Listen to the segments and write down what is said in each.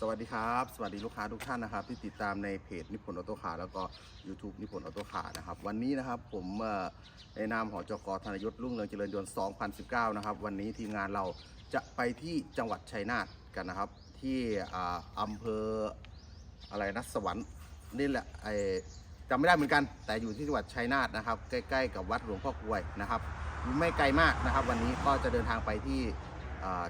สวัสดีครับ สวัสดีลูกค้าทุกท่านนะครับ ที่ติดตามในเพจนิพนธ์ออโต้คาร์แล้วก็ YouTube นิพนธ์ออโต้คาร์นะครับ วันนี้นะครับผมในนามหอจกธนยศรุ่งเรืองเจริญยนต์ 2019 นะครับ วันนี้ทีมงานเราจะไปที่จังหวัดชัยนาทกันนะครับ ที่อ่าอำเภออะไรนะสวรรค์นี่แหละไอจำไม่ได้เหมือนกัน แต่อยู่ที่จังหวัดชัยนาทนะครับ ใกล้ ๆ กับวัดหลวงพ่อกลวยนะครับ ไม่ไกลมากนะครับ วันนี้ก็จะเดินทางไปที่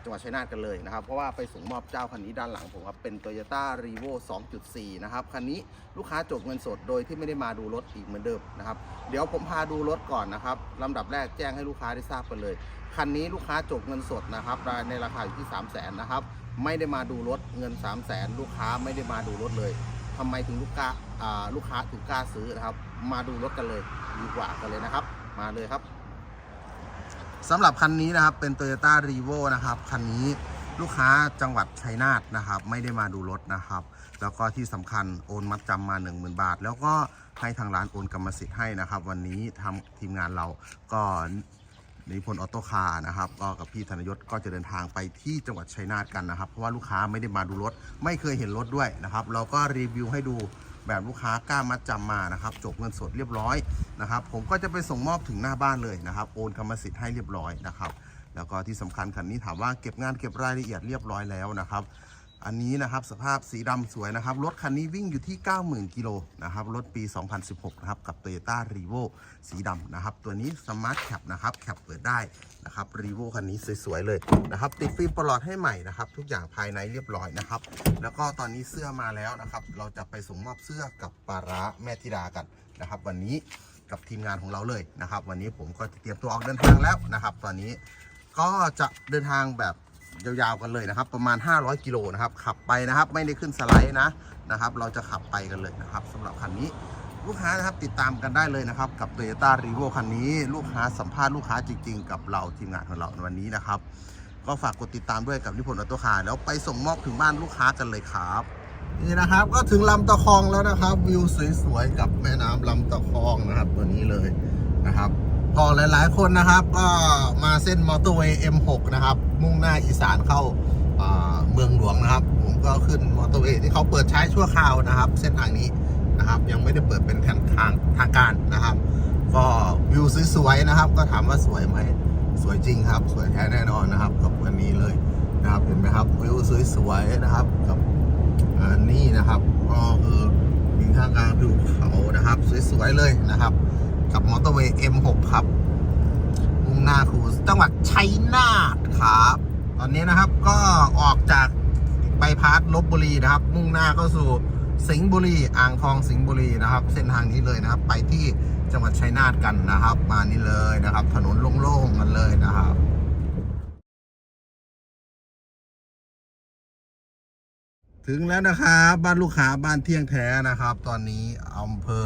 จังหวัดชัยนาทกันเลยนะครับ เพราะว่าไปส่งมอบเจ้าคันนี้ด้านหลังผมครับเป็น Toyota r e v o 2.4 นะครับ คันนี้ลูกค้าจบเงินสดโดยที่ไม่ได้มาดูรถอีกเหมือนเดิมนะครับ เดี๋ยวผมพาดูรถก่อนนะครับลำดับแรกแจ้งให้ลูกค้าได้ทราบกันเลย คันนี้ลูกค้าจบเงินสดนะครับในราคาอยู่ที่ 3 0 0 0 0นนะครับไม่ได้มาดูรถเงิน 3 0 0 0 0นลูกค้าไม่ได้มาดูรถเลยทำไมถึงลูกค้าอ่าลูกค้าถึงกล้าซื้อนะครับ มาดูรถกันเลยดีกว่ากันเลยนะครับ มาเลยครับ สำหรับคันนี้นะครับเป็น Toyota r e v o นะครับคันนี้ลูกค้าจังหวัดชัยนาทนะครับ ไม่ได้มาดูรถนะครับ แล้วก็ที่สำคัญโอนมัดจำมา 10,000 บาท แล้วก็ให้ทางร้านโอนกรรมสิทธิ์ให้นะครับ วันนี้ทำทีมงานเราก็นิพนธ์ออโต้คาร์นะครับก็กับพี่ธนยศก็จะเดินทางไปที่จังหวัดชัยนาทกันนะครับ เพราะว่าลูกค้าไม่ได้มาดูรถ ไม่เคยเห็นรถด้วยนะครับ เราก็รีวิวให้ดู แบบลูกค้ากล้ามัดจำมานะครับจบเงินสดเรียบร้อยนะครับ ผมก็จะไปส่งมอบถึงหน้าบ้านเลยนะครับโอนกรรมสิทธิ์ให้เรียบร้อยนะครับแล้วก็ที่สำคัญคันนี้ถามว่าเก็บงานเก็บรายละเอียดเรียบร้อยแล้วนะครับ อันนี้นะครับสภาพสีดำสวยนะครับ รถคันนี้วิ่งอยู่ที่ 90,000 กิโลนะครับ รถปี 2016 นะครับ กับ Toyota r e v o สีดำนะครับ ตัวนี้ Smart Cap นะครับ แคปเปิดได้นะครับ r e v o คันนี้สวยๆเลยนะครับ ติดฟิล์มปลอดให้ใหม่นะครับ ทุกอย่างภายในเรียบร้อยนะครับ แล้วก็ตอนนี้เสื้อมาแล้วนะครับ เราจะไปส่งมอบเสื้อกับปาร้าแม่ธิดากันนะครับ วันนี้กับทีมงานของเราเลยนะครับ วันนี้ผมก็เตรียมตัวออกเดินทางแล้วนะครับ ตอนนี้ก็จะเดินทางแบบ ยาวๆกันเลยนะครับ ประมาณ 500 กิโลนะครับ ขับไปนะครับ ไม่ได้ขึ้นสไลด์นะนะครับ เราจะขับไปกันเลยนะครับสำหรับคันนี้ลูกค้านะครับติดตามกันได้เลยนะครับ กับ Toyota r e v o คันนี้ ลูกค้าสัมภาษณ์ลูกค้าจริง ๆ กับเราทีมงานของเราในวันนี้นะครับ ก็ฝากกดติดตามด้วยกับนิพนธ์ออโต้คาร์แล้วไปส่งมอบถึงบ้านลูกค้ากันเลยครับนี่นะครับก็ถึงลำตะคองแล้วนะครับ วิวสวยๆกับแม่น้ำลำตะคองนะครับ ตัวนี้เลยนะครับก็หลายๆคนนะครับ ก็มาเส้นมอเตอร์เวย์ M6 นะครับ มุ่งหน้าอีสานเข้าเมืองหลวงนะครับ ผมก็ขึ้นมอเตอร์เวย์ที่เขาเปิดใช้ชั่วคราวนะครับ เส้นทางนี้นะครับ ยังไม่ได้เปิดเป็นทางทางทางการนะครับ ก็วิวสวยๆนะครับ ก็ถามว่าสวยไหมสวยจริงครับ สวยแท้แน่นอนนะครับ กับวันนี้เลยนะครับเห็นไหมครับวิวสวยๆนะครับกับอันนี้นะครับ ก็คือมีท่ากลางภูเขานะครับ สวยๆเลยนะครับ กับมอเตอร์เวย์ M6 ครับ นาคูจังหวัดชัยนาทครับ ตอนนี้นะครับก็ออกจากใบายพาสลบบุรีนะครับ มุ่งหน้าเข้าสู่สิงห์บุรีอ่างทองสิงห์บุรีนะครับ เส้นทางนี้เลยนะครับ ไปที่จังหวัดชัยนาทกันนะครับ มานี่เลยนะครับ ถนนโล่งๆกันเลยนะครับถึงแล้วนะครับบ้านลูกค้าบ้านเที่ยงแท้นะครับ ตอนนี้อำเภอ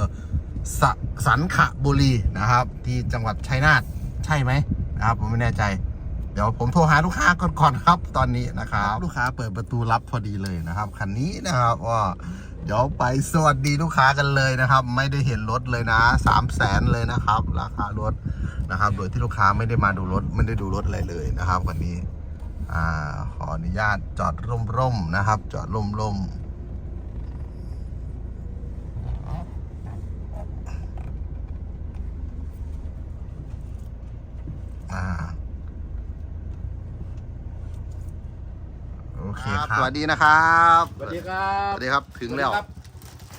สสันขบุรีนะครับ ที่จังหวัดชัยนาท ใช่ไหมนะครับผมไม่แน่ใจ เดี๋ยวผมโทรหาลูกค้าก่อนก่อนครับ ตอนนี้นะครับ ลูกค้าเปิดประตูรับพอดีเลยนะครับคันนี้นะครับว่าเดี๋ยวไปสวัสดีลูกค้ากันเลยนะครับ ไม่ได้เห็นรถเลยนะสามแสนเลยนะครับ ราคารถนะครับ โดยที่ลูกค้าไม่ได้มาดูรถไม่ได้ดูรถอะไรเลยนะครับ วันนี้อขออนุญาตจอดร่มๆนะครับ จอดร่มๆ อ่าโอเคครับ สวัสดีนะครับสวัสดีครับสวัสดีครับถึงแล้ว สสดีครับ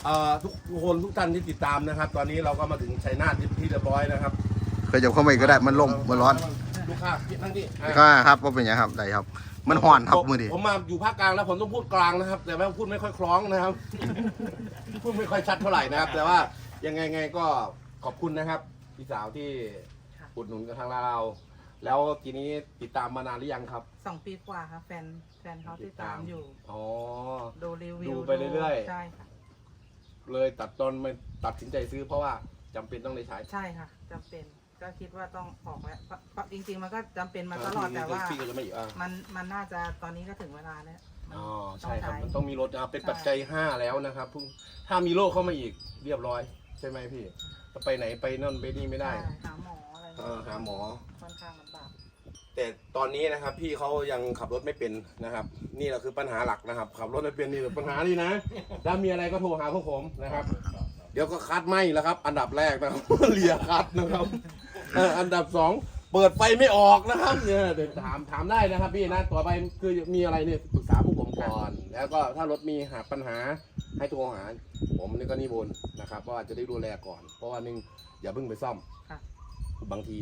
เอ่อทุกคนทุกท่านที่ติดตามนะครับ ตอนนี้เราก็มาถึงชัยนาทที่เรียบร้อยนะครับเคยจะเข้ามาอีกก็ได้มันลมมันร้อนลูกค้าพี่นั่งที่อะก็ครับว่าเป็นไงครับได้ครับ มันห่อนครับมือดิผมมาอยู่ภาคกลางแล้วผมต้องพูดกลางนะครับ แต่ว่าพูดไม่ค่อยคล้องนะครับ พูดไม่ค่อยชัดเท่าไหร่นะครับ แต่ว่ายังไงไงก็ขอบคุณนะครับพี่สาวที่ อุดหนุนกับทางเราแล้วทีนี้ติดตามมานานหรือยังครับ สองปีกว่าค่ะแฟนแฟนเขาติดตามอยู่ อ๋อ ดูรีวิวดูไปเรื่อยๆ ใช่ค่ะ เลยตัดตอนมาตัดสินใจซื้อเพราะว่าจำเป็นต้องได้ใช้ ใช่ค่ะจำเป็นก็คิดว่าต้องออกแล้วเพราะเพราะจริง ๆ มันก็จำเป็นมาตลอดแต่ว่า พี่ก็จะไม่อยู่อะมันมันน่าจะตอนนี้ก็ถึงเวลาแล้วมันอ๋อต้ใช่องครับใช้มันต้องมีรถนะครับเป็นใช่ปัจจัยห้าแล้วนะครับเพิ่งถ้ามีโรคเข้ามาอีกเรียบร้อย ใช่ไหมพี่จะไปไหนไปนั่นไปนี่ไม่ได้ ใช่หาหมออะไร เออหาหมอ ค่อนข้างลำบากแต่แต่ตอนนี้นะครับ พี่เขายังขับรถไม่เป็นนะครับ นี่แหละคือปัญหาหลักนะครับ ขับรถไม่เป็นนี่แหละปัญหานี่นะ ถ้ามีอะไรก็โทรหาพวกผมนะครับ เดี๋ยวก็คัดไม่แล้วครับ อันดับแรกนะครับ เลียคัดนะครับเอ่ออันดับสองเปิดไฟไม่ออกนะครับเนี่ยเดี๋ยวถามถามได้นะครับพี่นะต่อไปคือมีอะไรเนี่ยปรึกษาพวกผมก่อน แล้วก็ถ้ารถมีหาปัญหาให้โทรหา ผมนี่ก็นิบนต์นะครับว่าจะได้ดูแลก่อน เพราะว่าหนึ่งอย่าเพิ่งไปซ่อม ค่ะ บางที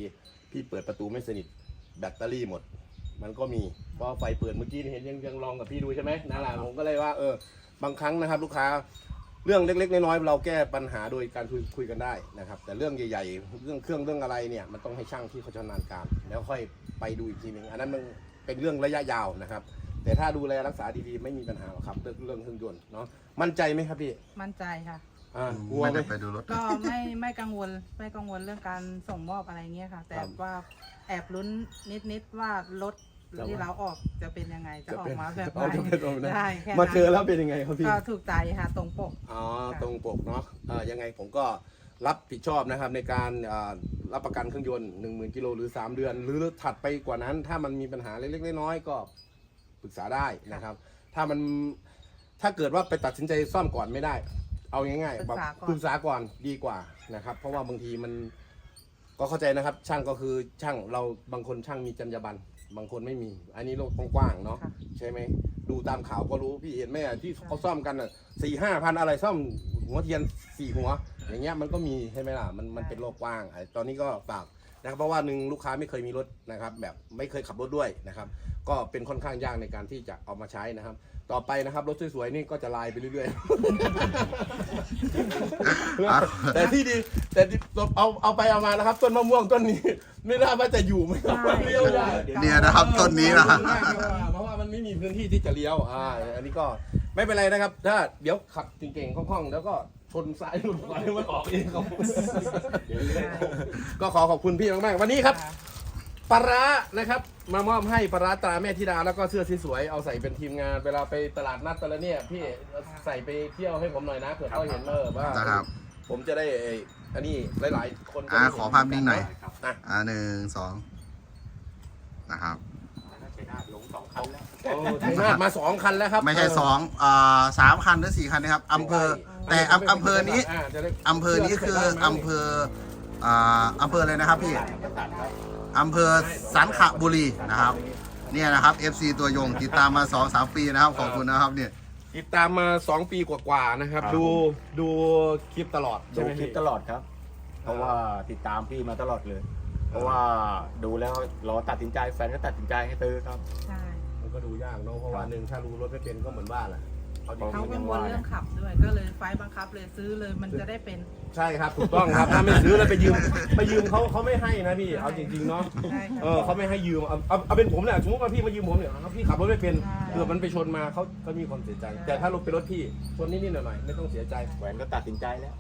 พี่เปิดประตูไม่สนิทแบตเตอรี่หมด มันก็มีเพราะไฟเปิดเมื่อกี้เห็นยังยังลองกับพี่ดูใช่ไหมนั่นแหละผมก็เลยว่าเออบางครั้งนะครับ ลูกค้าเรื่องเล็กๆน้อยๆเราแก้ปัญหาโดยการคุยคุยกันได้นะครับ แต่เรื่องใหญ่ๆเรื่องเครื่องเรื่องอะไรเนี่ยมันต้องให้ช่างที่เขาชำนาญการ แล้วค่อยไปดูอีกทีหนึ่งอันนั้นมันเป็นเรื่องระยะยาวนะครับ แต่ถ้าดูแลรักษาดีๆไม่มีปัญหาหรอกครับเรื่องเรื่องเครื่องยนต์เนาะมั่นใจไหมครับพี่ มั่นใจค่ะ อ่ากลัวไม่ไหม ได้ไปดูรถ ก็ไม่ไม่กังวลไม่กังวลเรื่องการส่งมอบอะไรเงี้ยค่ะ แต่ครับว่าแอบลุ้นนิดๆว่ารถจะว่า ที่เราออกจะเป็นยังไงจะออกมาแบบไหเอาจะเป็นแบบไหนนได้แค่มานั้นเจอแล้วเป็นยังไงครับพี่ ก็ถูกใจค่ะตรงปก อ๋อตรงปกเนาะเอ่อยังไงผมก็รับผิดชอบนะครับในการเอ่อรับประกันเครื่องยนต์ 1 0,000กิโลหรือ 3 เดือน หรือถัดไปกว่านั้น ถ้ามันมีปัญหาเล็กๆน้อยๆก็ปรึกษาได้นะครับ ถ้ามันถ้าเกิดว่าไปตัดสินใจซ่อมก่อนไม่ได้ เอาง่ายๆปรึกษาก่อนปรึกษาก่อนดีกว่านะครับ เพราะว่าบางทีมันก็เข้าใจนะครับ ช่างก็คือช่างเราบางคนช่างมีจรรยาบรรณบางคนไม่มี อันนี้โลกกว้างๆเนาะค่ะใช่ไหมดูตามข่าวก็รู้พี่เห็นไหมอะที่เขาซ่อมกันอะสี่ห้าพันอะไรซ่อมหัวเทียนสี่หัว อย่างเงี้ยมันก็มีใช่ไหมล่ะมันมันเป็นโลกกว้างไอ้ตอนนี้ก็ฝาก นะครับเพราะว่าหนึ่งลูกค้าไม่เคยมีรถนะครับ แบบไม่เคยขับรถด้วยนะครับ ก็เป็นค่อนข้างยากในการที่จะเอามาใช้นะครับ ต่อไปนะครับรถสวยๆนี่ก็จะลายไปเรื่อยๆ แต่ที่ดีแต่ที่เอาเอาไปเอามานะครับ ต้นมะม่วงต้นนี้ ไม่น่าว่าจะอยู่ไม่น่าว่าเลี้ยวได้เนี่ยนะครับต้นนี้นะเพราะว่ามันไม่มีพื้นที่ที่จะเลี้ยวอ่าอันนี้ก็ไม่เป็นไรนะครับ ถ้าเดี๋ยวขับเก่งๆคล่องๆแล้วก็ ชนซ้ายชนขวาให้มันออกเองครับก็ขอขอบคุณพี่มากๆวันนี้ครับค่ะปลาร้านะครับมามอบให้ปลาร้าตราแม่ธิดาแล้วก็เสื้อสวยๆเอาใส่เป็นทีมงานเวลาไปตลาดนัดแต่ละเนี่ยพี่ใส่ไปเที่ยวให้ผมหน่อยนะเผื่อเขาเห็นเออว่านะครับ ผมจะได้ไอ้อันนี้หลายๆ คนจะอ่าได้เห็ขอภาพนิ่งหน่อยอะอ่าหนึ่งสองนะครับโอ้ชัยนาทมาสองคันแล้วครับไม่ใช่สองอ่าสามคันหรือสี่คันนะครับอำเภอ แต่อำอำเภอนี้าจะได้อำเภอนี้คืออำเภออ่าอำเภออะไรนะครับพี่อำเภอสันขบุรีนะครับ เนี่ยนะครับ FC ตัวยงติดตามมา2อสปีนะครับขอบคุณนะครับเนี่ย ติดตามมา 2 ปีกว่าๆนะครับ ครับ ดูดูคลิปตลอดดูใช่ไหมคลิปพี่ ตลอดครับ เพราะว่าติดตามพี่มาตลอดเลย เพราะว่าดูแล้วรอตัดสินใจแฟนก็ตัดสินใจให้ซื้อครับ ใช่ มันก็ดูยากเนอะเพราะว่าหนึ่งถ้ารู้รถไม่เป็นก็เหมือนบ้านแหละ เอาเขากังวลเรื่องขับด้วย ก็เลยไฟล์บังคับเลยซื้อเลยมันจะได้เป็น ใช่ครับถูกต้องครับถ้าไม่ซื้อแล้วไปยืมไปยืมเขาเขาไม่ให้นะพี่เอาจริงๆเนาะใช่ค่ะเออเขาไม่ให้ยืมเอาเอาเอาเป็นผมเนี่ยสมมติว่าพี่มายืมผมเนี่ยเอาพี่ขับรถไม่เป็นใช่เกิดมันไปชนมาเขาเขามีความเสียใจ แต่ถ้ารถเป็นรถพี่ชนนิดๆหน่อยๆไม่ต้องเสียใจแหวนก็ตัดสินใจแล้ว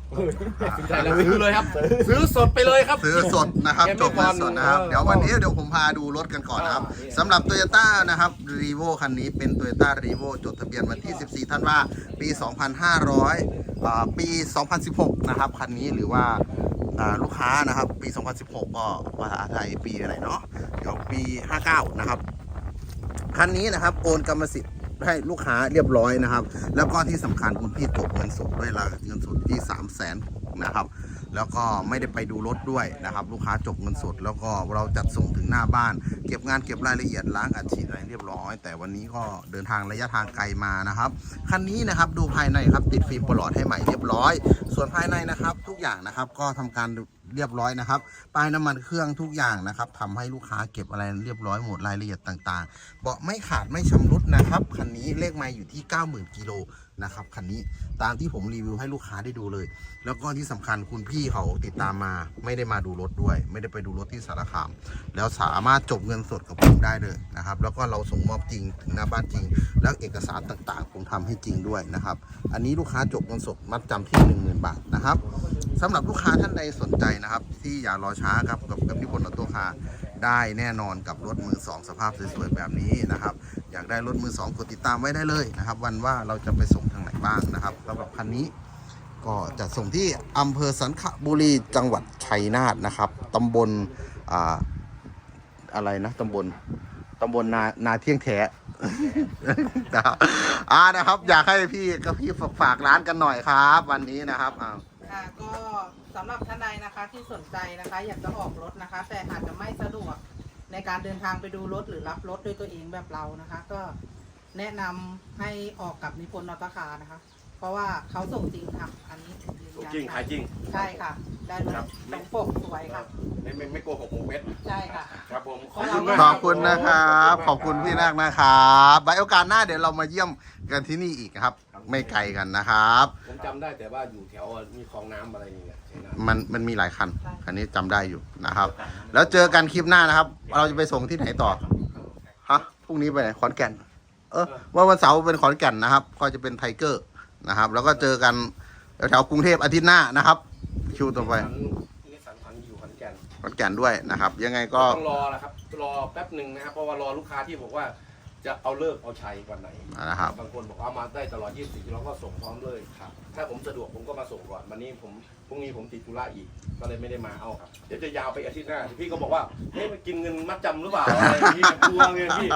ตัดสินใจแล้วซื้อเลยครับ ซื้อสดไปเลยครับ ซื้อสดนะครับแกไม่จบเงินสดนะครับผ่อนเดี๋ยววันนี้เดี๋ยวผมพาดูรถกันก่อนนะครับอ่า สำหรับ t o y ยต้านะครับรีโวคันนี้เป็น t o y ยต้ารีโวจดทะเบียนวันที่ 14 ธันวาปี 2500อ่า ปี 2016 นะครับคันนี้หรือว่าลูกค้านะครับ ปี 2016 ก็ภาษาไทยปีอะไรเนาะเดี๋ยวปี 59 นะครับคันนี้นะครับโอนกรรมสิทธิ์ให้ลูกค้าเรียบร้อยนะครับ แล้วก็ที่สำคัญคุณพี่จบเงินสดด้วยละเงินสดที่ 3 0 0แสนนะครับ แล้วก็ไม่ได้ไปดูรถด้วยนะครับ ลูกค้าจบเงินสด แล้วก็เราจัดส่งถึงหน้าบ้าน เก็บงานเก็บรายละเอียดล้างอัดฉีดอะไรเรียบร้อย แต่วันนี้ก็เดินทางระยะทางไกลมานะครับคันนี้นะครับดูภายในครับติดฟิล์มปลอดให้ใหม่เรียบร้อย ส่วนภายในนะครับทุกอย่างนะครับก็ทำการเรียบร้อยนะครับป้ายน้ำมันเครื่องทุกอย่างนะครับทำให้ลูกค้าเก็บอะไรเรียบร้อยหมดรายละเอียดต่างๆ เบาะไม่ขาดไม่ชำรุดนะครับคันนี้เลขไม้อยู่ที่ 90,000กิโล นะครับคันนี้ตามที่ผมรีวิวให้ลูกค้าได้ดูเลย แล้วก็ที่สำคัญคุณพี่เขาติดตามมา ไม่ได้มาดูรถด้วย ไม่ได้ไปดูรถที่สารคาม แล้วสามารถจบเงินสดกับผมได้เลยนะครับ แล้วก็เราส่งมอบจริงถึงหน้าบ้านจริง แล้วเอกสารต่างๆ ผมทำให้จริงด้วยนะครับ อันนี้ลูกค้าจบเงินสดมัดจำที่ 10,000 บาทนะครับสำหรับลูกค้าท่านใดสนใจนะครับ ที่อย่ารอช้าครับกับกับนิพนธ์ออโต้คาร์ได้แน่นอนกับรถมือสองสภาพสวยๆแบบนี้นะครับ อยากได้รถมือสองกดติดตามไว้ได้เลยนะครับ วันว่าเราจะไปส่ง บ้างนะครับสำหรับคันนี้ ก็จะส่งที่อำเภอสันขบุรีจังหวัดชัยนาทนะครับตำบลอ่าอะไรนะตำบลตำบลนานาเที่ยงแท้นะครับอ่านะครับ อยากให้พี่กับพี่ฝากฝากร้านกันหน่อยครับ วันนี้นะครับอ่าค่ะก็สำหรับท่านใดนะคะที่สนใจนะคะ อยากจะออกรถนะคะ แต่อาจจะไม่สะดวกในการเดินทางไปดูรถหรือรับรถด้วยตัวเองแบบเรานะคะ ก็ แนะนำให้ออกกับนิพนธ์นอตคาร์นะคะ เพราะว่าเขาส่งจริงค่ะ อันนี้ยืนยันจริงขายจริง ใช่ค่ะ ได้รถครับ ตรงปกสวยค่ะ ไม่ไม่ไม่โกหกหมกเม็ดใช่ค่ะ ครับผมขอบคุณมากขอบคุณนะครับ ขอบคุณพี่นักนะครับไว้โอกาสหน้าเดี๋ยวเรามาเยี่ยมกันที่นี่อีกครับ ไม่ไกลกันนะครับ ผมจำได้แต่ว่าอยู่แถวมีคลองน้ำอะไรนี่แหละใช่น้ำมันมันมีหลายคันใช่คันนี้จำได้อยู่นะครับ แล้วเจอกันคลิปหน้านะครับ เราจะไปส่งที่ไหนต่อ ฮะ พรุ่งนี้ไปไหน ขอนแก่น เออว่าวันเสาร์เป็นขอนแก่นนะครับ ก็จะเป็นไทเกอร์นะครับ แล้วก็เจอกันแถวๆกรุงเทพอาทิตย์หน้านะครับ คิวต่อไปนิสสันพันอยู่ขอนแก่นขอนแก่นด้วยนะครับ ยังไงก็ต้องรอนะครับ รอแป๊บหนึ่งนะครับ เพราะว่ารอลูกค้าที่บอกว่า จะเอาเลิกเอาชัยวันไหนนะครับ บางคนบอกว่าเอามาได้ตลอด 24เราก็ส่งพร้อมเลยครับถ้าผมสะดวกผมก็มาส่งก่อนวันนี้ผมพรุ่งนี้ผมติดธุระอีกก็เลยไม่ได้มาเอาครับเดี๋ยวจะยาวไปอาทิตย์หน้าพี่ก็บอกว่าเฮ้ยมันกินเงินมัดจำหรือเปล่าอะไรอย่างนี้กลัวไงพี่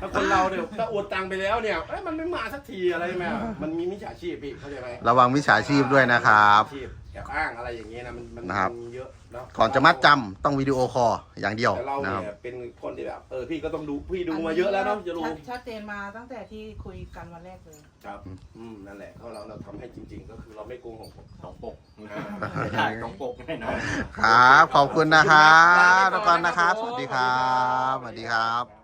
ถ้าคนเราเนี่ยถ้าโอนตังไปแล้วเนี่ยเอ้ยมันไม่มาสักทีอะไรไหมอะมันมีมิจฉาชีพพี่เข้าใจไหมระวังมิจฉาชีพด้วยนะครับ มิจฉาชีพ แอบอ้างอะไรอย่างเงี้ยนะมันมันนะครับ มันมีเยอะเนาะก่อนจะมัดจำต้องวิดีโอคอลอย่างเดียวแต่เรานะเนี่ครับยเป็นคนที่แบบเออพี่ก็ต้องดูพี่ดูมาเยอะแล้วเนาะจะรู้ชัดชัดเจนมาตั้งแต่ที่คุยกันวันแรกเลย ครับอืมนั่นแหละเพราะเราเราทำให้จริง ๆ ก็คือเราไม่โกงของสองปกนะใช่ต้องปกแน่นอน ครับ ขอบคุณนะครับทุกคนนะครับ สวัสดีครับ สวัสดีครับ